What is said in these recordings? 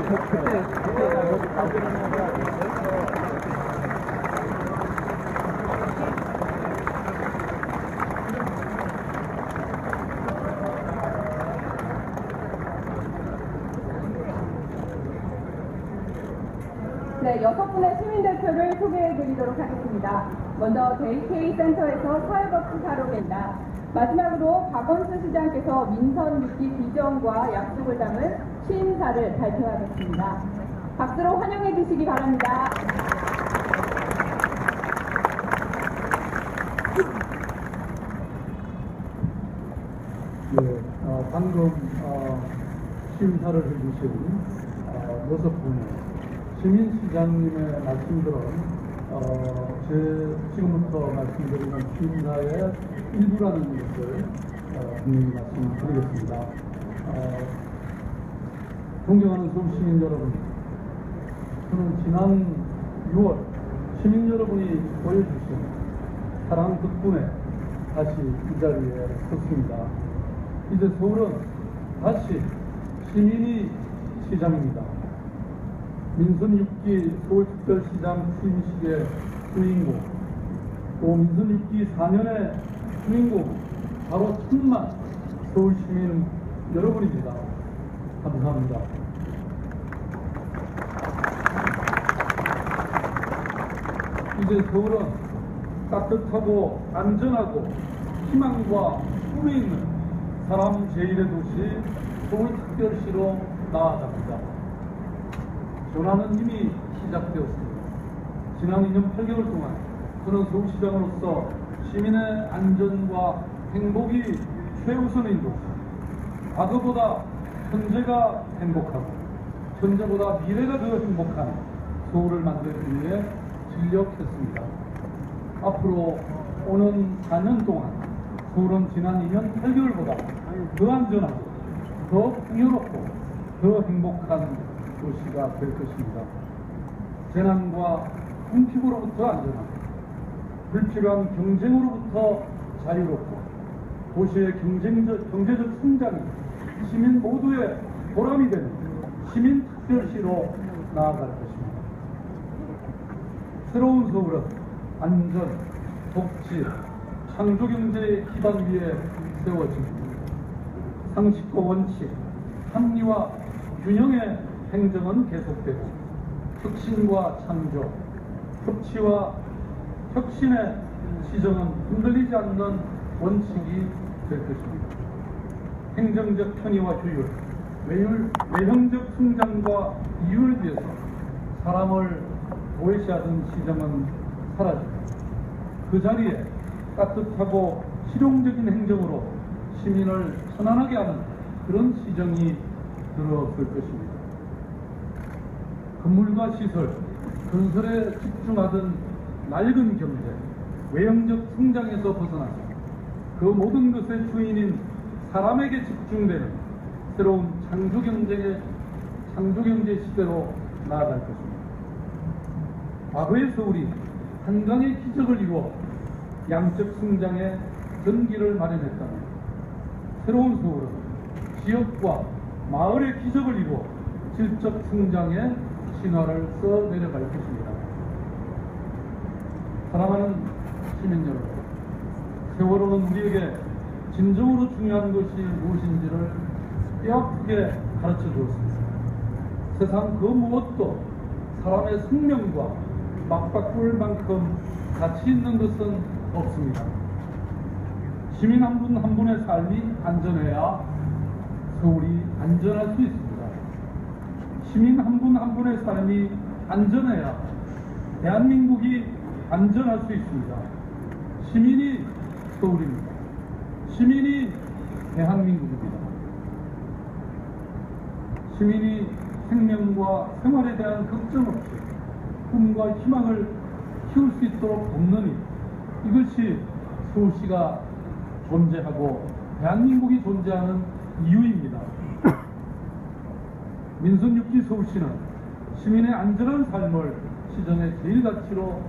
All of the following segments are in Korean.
네, 여섯 분의 시민 대표를 소개해 드리도록 하겠습니다. 먼저 JK 센터에서 사회복지사로 계다 마지막으로 박원순 시장께서 민선 6기 비전과 약속을 담은 취임사를 발표하겠습니다. 박수로 환영해 주시기 바랍니다. 예, 어, 방금 어, 심사를 해주신 어, 분의 시민시장님의 말씀들은 어, 제 지금부터 말씀드리는 심사의 일부라는 것을 어, 분명히 말씀드리겠습니다. 어, 존경하는 서울 시민 여러분, 저는 지난 6월 시민 여러분이 보여주신 사랑 덕분에 다시 이 자리에 섰습니다. 이제 서울은 다시 시민이 시장입니다. 민선 6기 서울특별시장 취임식의 주인공, 또 민선 6기 4년의 주인공, 바로 천만 서울시민 여러분입니다. 감사합니다. 이제 서울은 따뜻하고 안전하고 희망과 꿈이 있는 사람 제1의 도시 서울특별시로 나아갑니다. 전환은 이미 시작되었습니다. 지난 2년 8개월 동안 저는 서울시장으로서 시민의 안전과 행복이 최우선인 도시, 과거보다 현재가 행복하고 현재보다 미래가 더 행복한 서울을 만들기 위해 진력했습니다. 앞으로 오는 4년 동안 서울은 지난 2년 8개월보다 더 안전하고 더 풍요롭고 더 행복한 도시가 될 것입니다. 재난과 궁핍으로부터 안전하고 불필요한 경쟁으로부터 자유롭고 도시의 경쟁적, 경제적 성장이 시민 모두의 보람이 되는 시민 특별시로 나아갈 것입니다. 새로운 서울은 안전, 복지, 창조경제의 기반 위에 세워집니다. 상식과 원칙, 합리와 균형의 행정은 계속되고 혁신과 창조, 협치와 혁신의 시정은 흔들리지 않는 원칙이 될 것입니다. 행정적 편의와 효율, 외율, 외형적 성장과 이율을 위해서 사람을 도외시하던 시정은 사라집니다. 그 자리에 따뜻하고 실용적인 행정으로 시민을 편안하게 하는 그런 시정이 들어설 것입니다. 건물과 시설, 건설에 집중하던 낡은 경제, 외형적 성장에서 벗어나서 그 모든 것의 주인인 사람에게 집중되는 새로운 창조경제의 창조 경제 시대로 나아갈 것입니다. 과거의 서울이 한강의 기적을 이루어 양적 성장의 전기를 마련했다면 새로운 서울은 지역과 마을의 기적을 이루어 질적 성장의 신화를 써 내려갈 것입니다. 사랑하는 시민 여러분, 세월호는 우리에게 진정으로 중요한 것이 무엇인지를 뼈아프게 가르쳐 주었습니다. 세상 그 무엇도 사람의 생명과 맞바꿀 만큼 가치 있는 것은 없습니다. 시민 한 분한 분의 삶이 안전해야 서울이 안전할 수 있습니다. 시민 한 분 한 분의 삶이 안전해야 대한민국이 안전할 수 있습니다. 시민이 서울입니다. 시민이 대한민국입니다. 시민이 생명과 생활에 대한 걱정 없이 꿈과 희망을 키울 수 있도록 일 이것이 서울시가 존재하고 대한민국이 존재하는 이유입니다. 민선 6기 서울시는 시민의 안전한 삶을 시정의 제일 가치로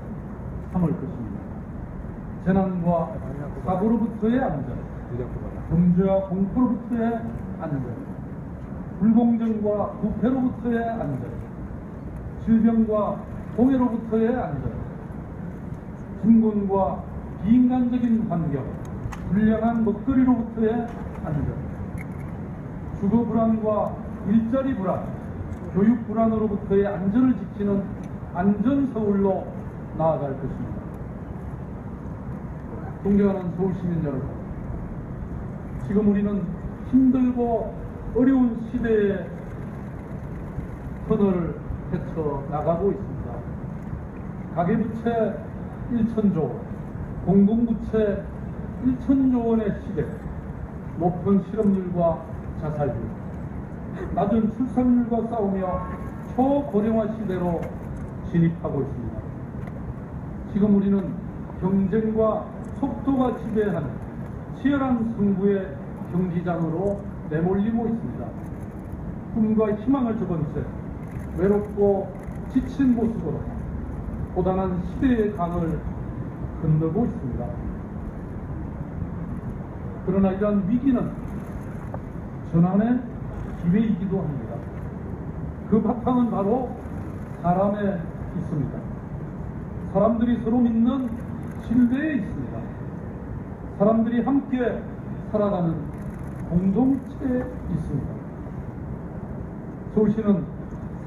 삼을 것입니다. 재난과 사고로부터의 안전, 범죄와 공포로부터의 안전, 불공정과 부패로부터의 안전, 질병과 공해로부터의 안전,貧困과 비인간적인 환경, 불량한 먹거리로부터의 안전, 주거 불안과 일자리 불안, 교육 불안으로부터의 안전을 지키는 안전 서울로 나아갈 것입니다. 존경하는 서울 시민 여러분, 지금 우리는 힘들고 어려운 시대의 터널을 헤쳐 나가고 있습니다. 가계부채 1천조, 공공부채 1천조 원의 시대, 높은 실업률과 자살률, 낮은 출산율과 싸우며 초고령화 시대로 진입하고 있습니다. 지금 우리는 경쟁과 속도가 지배하는 치열한 승부의 경기장으로 내몰리고 있습니다. 꿈과 희망을 접은 채 외롭고 지친 모습으로 고단한 시대의 강을 건너고 있습니다. 그러나 이러한 위기는 전환의 기회이기도 합니다. 그 바탕은 바로 사람에 있습니다. 사람들이 서로 믿는 신뢰에 있습니다. 사람들이 함께 살아가는 공동체에 있습니다. 서울시는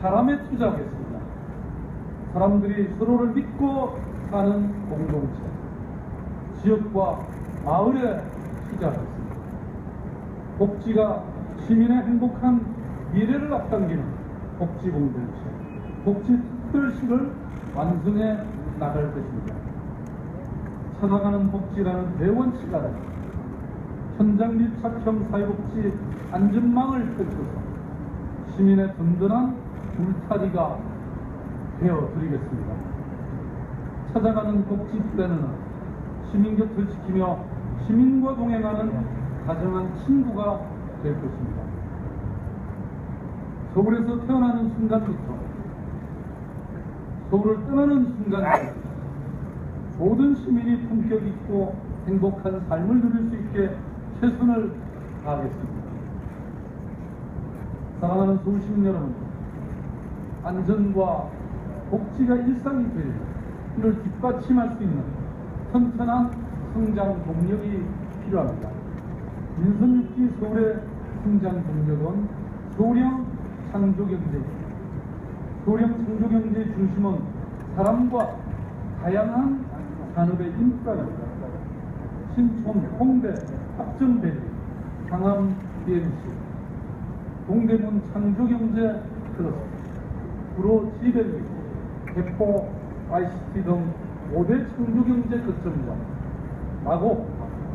사람에 투자하겠습니다. 사람들이 서로를 믿고 사는 공동체, 지역과 마을에 투자하겠습니다. 복지가 시민의 행복한 미래를 앞당기는 복지 공동체, 복지 특별시를 완성해 나갈 것입니다. 찾아가는 복지라는 대원칙 아래 현장 밀착형 사회복지 안전망을 펼쳐서 시민의 든든한 울타리가 되어드리겠습니다. 찾아가는 복지 플랜은 시민 곁을 지키며 시민과 동행하는 다정한 친구가 될 것입니다. 서울에서 태어나는 순간부터 서울을 떠나는 순간까지 모든 시민이 품격 있고 행복한 삶을 누릴 수 있게 최선을 다하겠습니다. 사랑하는 서울 시민 여러분, 안전과 복지가 일상이 될 이를 뒷받침할 수 있는 튼튼한 성장 동력이 필요합니다. 민선 6기 서울의 성장 동력은 소량 창조경제입니다. 소량 창조경제의 중심은 사람과 다양한 산업의 인프라입니다. 신촌, 홍대, 합정밸리, 강암 BMC, 동대문 창조경제 클러스터, 구로 지밸리, 대포, ICT 등 5대 창조경제 거점과 마곡,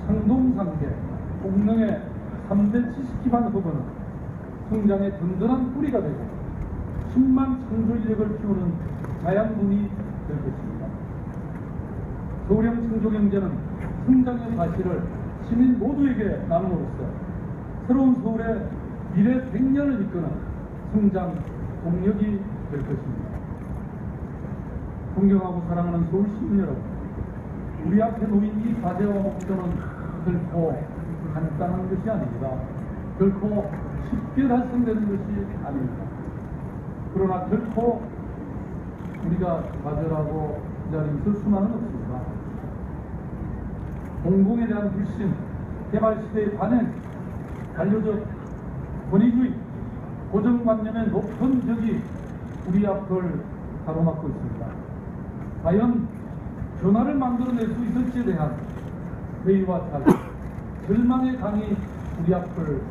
창동상계, 공릉의 3대 지식 기반 허브는 성장의 든든한 뿌리가 되고 10만 창조 인력을 키우는 자양분이 될 것입니다. 서울형 창조경제는 성장의 사실을 시민 모두에게 나눔으로써 새로운 서울의 미래 100년을 이끄는 성장 동력이 될 것입니다. 존경하고 사랑하는 서울 시민 여러분, 우리 앞에 놓인 이 과제와 목표는 결코 간단한 것이 아닙니다. 결코 쉽게 달성되는 것이 아닙니다. 그러나 결코 우리가 좌절하고 이 자리에 있을 수만은 없습니다. 공공에 대한 불신, 개발 시대의 관행, 반려적 권위주의, 고정관념의 높은 적이 우리 앞을 가로막고 있습니다. 과연 변화를 만들어낼 수 있을지에 대한 회의와 탈, 절망의 강이 우리 앞을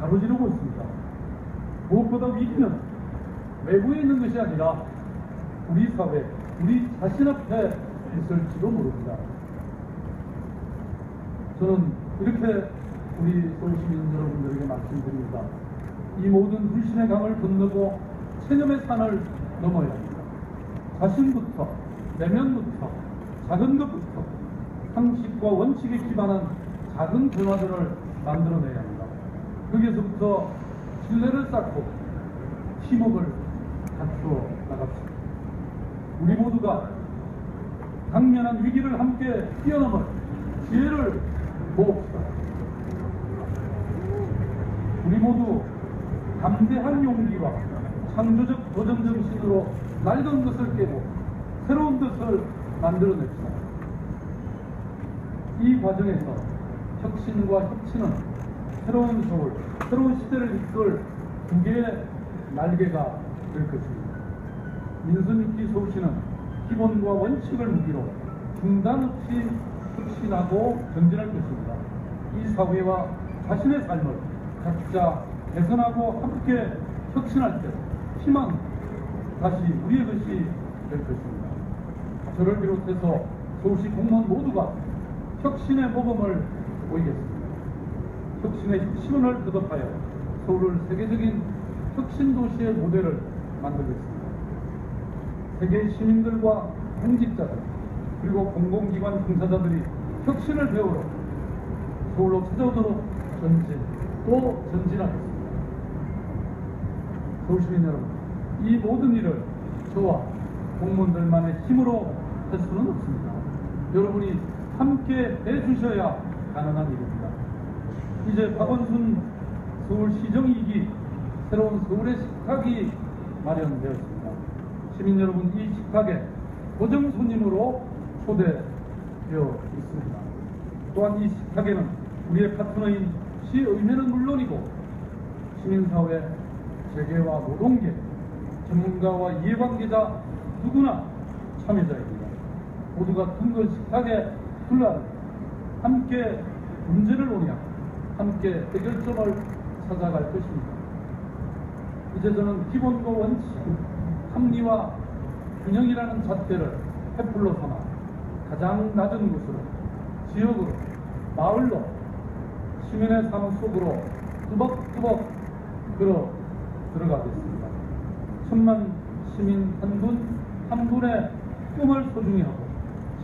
가로지르고 있습니다. 무엇보다 위기는 외부에 있는 것이 아니라 우리 사회, 우리 자신 앞에 있을지도 모릅니다. 저는 이렇게 우리 서울시민 여러분들에게 말씀드립니다. 이 모든 불신의 강을 건너고 체념의 산을 넘어야 합니다. 자신부터, 내면부터, 작은 것부터 상식과 원칙에 기반한 작은 변화들을 만들어내야 합니다. 거기에서부터 신뢰를 쌓고 팀워크를 갖추어 나갑시다. 우리 모두가 당면한 위기를 함께 뛰어넘을 지혜를 모읍시다. 우리 모두 담대한 용기와 창조적 도전 정신으로 낡은 것을 깨고 새로운 것을 만들어냅시다. 이 과정에서 혁신과 혁신은 새로운 서울, 새로운 시대를 이끌 두 개의 날개가 될 것입니다. 민선입기 서울시는 기본과 원칙을 무기로 중단 없이 혁신하고 전진할 것입니다. 이 사회와 자신의 삶을 각자 개선하고 함께 혁신할 때 희망 다시 우리의 것이 될 것입니다. 저를 비롯해서 서울시 공무원 모두가 혁신의 모범을 보이겠습니다. 혁신의 시원을 거듭하여 서울을 세계적인 혁신 도시의 모델을 만들겠습니다. 세계 시민들과 공직자들 그리고 공공기관 종사자들이 혁신을 배우러 서울로 찾아오도록 전진 또 전진하겠습니다. 서울시민 여러분, 이 모든 일을 저와 공무원들만의 힘으로 할 수는 없습니다. 여러분이 함께 해주셔야 가능한 일입니다. 이제 박원순 서울시정 2기 새로운 서울의 식탁이 마련되었습니다. 시민 여러분, 이 식탁에 고정 손님으로 초대되어 있습니다. 또한 이 식탁에는 우리의 파트너인 시의회는 물론이고 시민사회, 재계와 노동계, 전문가와 이해관계자 누구나 참여자입니다. 모두가 둥근 식탁에 둘러 함께 문제를 논의하고 함께 해결점을 찾아갈 것입니다. 이제 저는 기본과 원칙, 합리와 균형이라는 잣대를 횃불로 삼아 가장 낮은 곳으로, 지역으로, 마을로, 시민의 삶 속으로 뚜벅뚜벅 걸어 들어가겠습니다. 천만 시민 한 분, 한 분의 꿈을 소중히 하고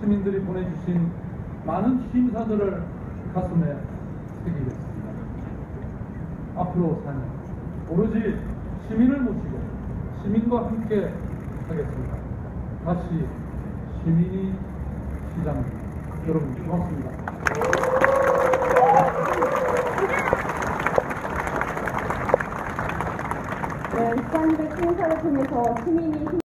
시민들이 보내주신 많은 취임사들을 가슴에 새기겠습니다. 앞으로 4년 오로지 시민을 모시고 시민과 함께 하겠습니다. 다시 시민이 시장입니다. 여러분 고맙습니다. 네, 시장님의 취임사를 통해서 시민이